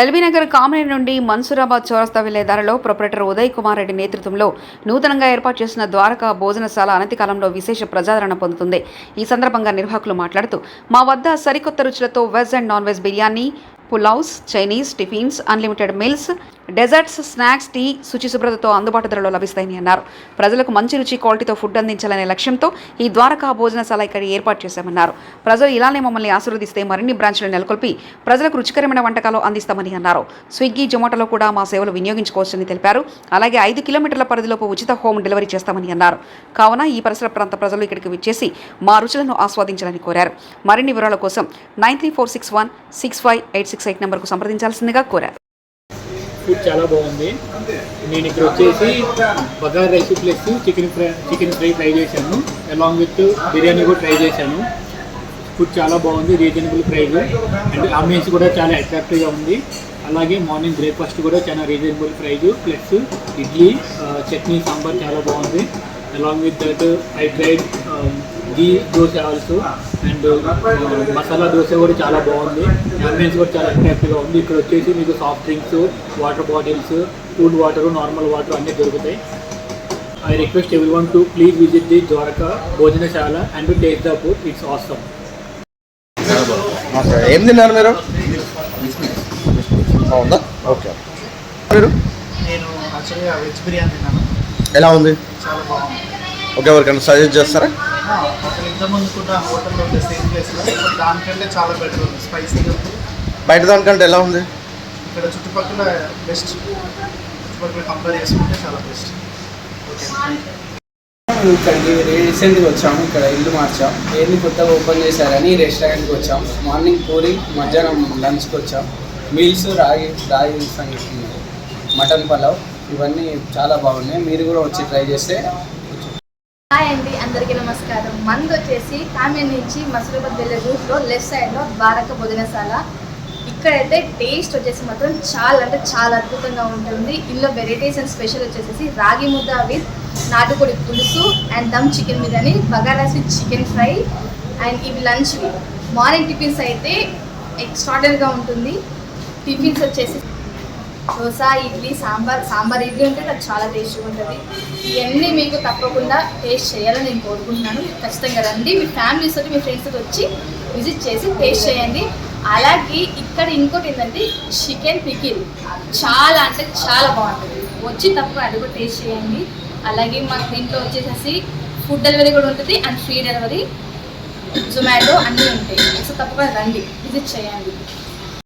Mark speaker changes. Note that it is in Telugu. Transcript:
Speaker 1: ఎల్బీనగర్ కామినేని నుండి మన్సూరాబాద్ చౌరస్తా వెళ్ళే దారిలో ప్రొపరేటర్ ఉదయ్ కుమార్ రెడ్డి నేతృత్వంలో నూతనంగా ఏర్పాటు చేసిన ద్వారకా భోజనశాల అనతికాలంలో విశేష ప్రజాదరణ పొందుతుంది. ఈ సందర్భంగా నిర్వాహకులు మాట్లాడుతూ మా వద్ద సరికొత్త రుచులతో veg and non veg biryani pulaos Chinese tiffins unlimited meals desserts snacks tea శుచి శుభ్రతతో అందుబాటు ధరలో లభిస్తాయని అన్నారు. ప్రజలకు మంచి రుచి క్వాలిటీతో ఫుడ్ అందించాలనే లక్ష్యంతో ఈ ద్వారకా భోజనశాల ఇక్కడ ఏర్పాటు చేశామన్నారు. ప్రజలు ఇలానే మమ్మల్ని ఆశీర్వదిస్తే మరిన్ని బ్రాంచ్లు నెలకొల్పి ప్రజలకు రుచికరమైన వంటకాలు అందిస్తామని అన్నారు. స్విగ్గీ జొమాటోలో కూడా మా సేవలు వినియోగించుకోవచ్చని తెలిపారు. అలాగే ఐదు కిలోమీటర్ల పరిధిలోపు ఉచిత హోమ్ డెలివరీ చేస్తామని అన్నారు. కావున ఈ పరిసర ప్రాంత ప్రజలు ఇక్కడికి విచ్చేసి మా రుచులను ఆస్వాదించాలని కోరారు. మరిన్ని వివరాల కోసం nine three four six one six five eight six eight నెంబర్కు సంప్రదించాల్సిందిగా కోరారు.
Speaker 2: ఫుడ్ చాలా బాగుంది. నేను ఇక్కడ వచ్చేసి bagara rice plus chicken fry chicken fry try చేశాను. అలాంగ్ విత్ బిర్యానీ కూడా ట్రై చేశాను. ఫుడ్ చాలా బాగుంది రీజనబుల్ ప్రైస్ అండ్ అంబియన్స్ కూడా చాలా అట్రాక్టివ్గా ఉంది. అలాగే మార్నింగ్ బ్రేక్ఫాస్ట్ కూడా చాలా reasonable price plus idli chutney sambar చాలా బాగుంది. Along with that I tried ghee dosa also and masala dosa కూడా చాలా బాగుంది. అంబియన్స్ కూడా చాలా అట్రాక్టివ్గా ఉంది. ఇక్కడ వచ్చేసి మీకు soft drinks water bottles cool water normal water అన్నీ దొరుకుతాయి. I request everyone to please visit the Dwaraka Bhojanashala and to take the food it's awesome
Speaker 3: ఏం తిన్నారు మీరు? బాగుందా? ఓకే. మీరు?
Speaker 4: నేను యాక్చువల్గా వెజ్ బిర్యానీ తిన్నాను.
Speaker 3: ఎలా ఉంది?
Speaker 4: చాలా బాగుంది.
Speaker 3: ఓకే ఎవరికైనా సజెస్ట్ చేస్తారా?
Speaker 4: ఇంతకుముందు కూడా హోటల్లో ఉండే సేమ్ ప్లేస్లో దానికంటే చాలా బెటర్ ఉంది స్పైసీగా ఉంది.
Speaker 3: బయట దానికంటే ఎలా ఉంది?
Speaker 4: ఇక్కడ చుట్టుపక్కల బెస్ట్ చుట్టుపక్కల కంపేర్ చేసుకుంటే చాలా బెస్ట్
Speaker 5: ఇక్కడికి రీసెంట్గా వచ్చాము ఇక్కడ ఇల్లు మార్చాం. ఏది కొత్తగా ఓపెన్ చేశారని ఈ రెస్టారెంట్కి వచ్చాం. మార్నింగ్ పూరి మధ్యాహ్నం లంచ్కి వచ్చాం. మీల్స్ రాగి రాగి సంగతి మటన్ పలావ్ ఇవన్నీ చాలా బాగున్నాయి. మీరు కూడా వచ్చి ట్రై చేస్తే
Speaker 6: అందరికీ నమస్కారం. మంది వచ్చేసి కామెన్ నుంచి మసూరాబాద్ వెళ్ళే రూట్లో లెఫ్ట్ సైడ్లో ద్వారక భోజనశాల. ఇక్కడైతే టేస్ట్ వచ్చేసి మాత్రం చాలా అంటే చాలా అద్భుతంగా ఉంటుంది. ఇందులో వెరైటీస్ అండ్ స్పెషల్ వచ్చేసి రాగి ముద్ద విత్ నాటుకోడి పులుసు and dum chicken biryani bagara with chicken fry and ఇవి లంచ్వి మార్నింగ్ టిఫిన్స్ అయితే ఎక్స్ట్రాడనరీగా ఉంటుంది. టిఫిన్స్ వచ్చేసి దోశ ఇడ్లీ సాంబార్ సాంబార్ ఇడ్లీ ఉంటే నాకు చాలా టేస్ట్గా ఉంటుంది. ఇవన్నీ మీకు తప్పకుండా టేస్ట్ చేయాలని నేను కోరుకుంటున్నాను. ఖచ్చితంగా రండి. మీ ఫ్యామిలీస్ తోటి మీ ఫ్రెండ్స్ తోటి వచ్చి విజిట్ చేసి టేస్ట్ చేయండి. అలాగే ఇక్కడ ఇంకోటి ఏంటంటే చికెన్ పికిల్. చాలా అంటే చాలా బాగుంటుంది. వచ్చి తప్పు అది కూడా టేస్ట్ చేయండి. అలాగే మా దీంట్లో వచ్చేసేసి ఫుడ్ డెలివరీ కూడా ఉంటుంది అండ్ ఫ్రీ డెలివరీ జొమాటో అన్నీ ఉంటాయి. సో తప్పకుండా రండి. విజిట్ చేయండి.